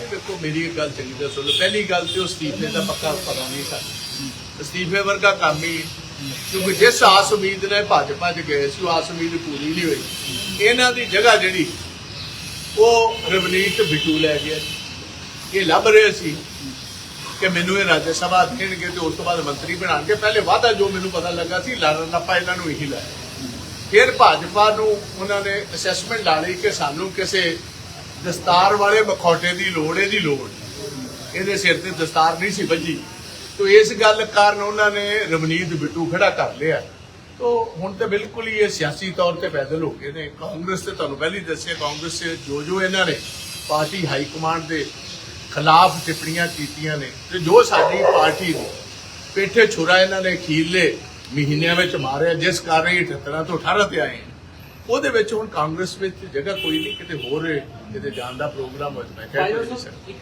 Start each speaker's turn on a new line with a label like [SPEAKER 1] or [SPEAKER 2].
[SPEAKER 1] ਇਹ ਵੇਖੋ ਮੇਰੀ ਇੱਕ ਗੱਲ ਚੰਗੀ ਤਰ੍ਹਾਂ ਸੁਣ ਲਓ। ਪਹਿਲੀ ਗੱਲ ਤੇ ਉਹ ਅਸਤੀਫੇ ਦਾ ਪੱਕਾ ਪਤਾ ਨਹੀਂ ਸਾਨੂੰ ਅਸਤੀਫੇ ਵਰਗਾ ਕੰਮ ਹੀ ਕਿਉਂਕਿ ਜਿਸ ਆਸ ਉਮੀਦ ਨੇ ਭਾਜਪਾ ਚ ਗਏ ਸੀ, ਉਹ ਆਸ ਉਮੀਦ ਪੂਰੀ ਨਹੀਂ ਹੋਈ। ਇਹਨਾਂ ਦੀ ਜਗ੍ਹਾ ਜਿਹੜੀ, ਉਹ ਰਵਨੀਤ ਬਿੱਟੂ ਲੈ ਗਿਆ। ਇਹ ਲੱਭ ਰਹੇ ਸੀ ਕਿ ਮੈਨੂੰ ਇਹ ਰਾਜ ਸਭਾ ਦੇਣਗੇ ਤੇ ਉਸ ਤੋਂ ਬਾਅਦ ਮੰਤਰੀ ਬਣਾਉਣਗੇ। ਪਹਿਲੇ ਵਾਅਦਾ ਜੋ ਮੈਨੂੰ ਪਤਾ ਲੱਗਾ ਸੀ ਲੜਨ ਲੱਪਾ ਇਹਨਾਂ ਨੂੰ ਇਹੀ ਲਾਇਆ। ਫਿਰ ਭਾਜਪਾ ਨੂੰ ਉਹਨਾਂ ਨੇ ਅਸੈਸਮੈਂਟ ਲਾ ਲਈ ਕਿ ਸਾਨੂੰ ਕਿਸੇ ਦਸਤਾਰ ਵਾਲੇ ਮਖੌਟੇ ਦੀ ਲੋੜ, ਇਹਦੀ ਲੋੜ। ਇਹਦੇ ਸਿਰ ਤੇ ਦਸਤਾਰ ਨਹੀਂ ਸੀ ਵੱਜੀ। ਤੋ ਇਸ ਗੱਲ ਕਾਰਨ ਉਹਨਾਂ ਨੇ ਰਵਨੀਤ ਬਿੱਟੂ ਖੜਾ ਕਰ ਲਿਆ। ਤੋ ਹੁਣ ਤੇ ਬਿਲਕੁਲ ਹੀ ਇਹ ਸਿਆਸੀ ਤੌਰ ਤੇ ਪੈਦਲ ਹੋ ਗਏ ਨੇ। ਕਾਂਗਰਸ ਤੇ ਤੁਹਾਨੂੰ ਪਹਿਲੀ ਦੱਸਿਆ, ਕਾਂਗਰਸ ਤੇ ਜੋ ਜੋ ਇਹਨਾਂ ਨੇ ਪਾਰਟੀ ਹਾਈ ਕਮਾਂਡ ਦੇ ਖਿਲਾਫ ਟਿੱਪਣੀਆਂ ਕੀਤੀਆਂ ਨੇ ਤੇ ਜੋ ਸਾਡੀ ਪਾਰਟੀ ਨੂੰ ਪੇਠੇ ਛੁਰਾ ਇਹਨਾਂ ਨੇ ਅਖੀਰਲੇ ਮਹੀਨਿਆਂ ਵਿੱਚ ਮਾਰਿਆ, ਜਿਸ ਕਾਰਨ ਇਹ 78 ਤੋਂ 18 ਤੇ ਆਏ ਉਹਦੇ ਵਿੱਚ ਹੁਣ ਕਾਂਗਰਸ ਵਿੱਚ ਜਗ੍ਹਾ ਕੋਈ ਨਹੀਂ ਕਿਤੇ ਹੋਰ ਕਿਤੇ ਜਾਣ ਦਾ ਪ੍ਰੋਗਰਾਮ ਹੋਇਆ ਮੈਂ ਕਿਹਾ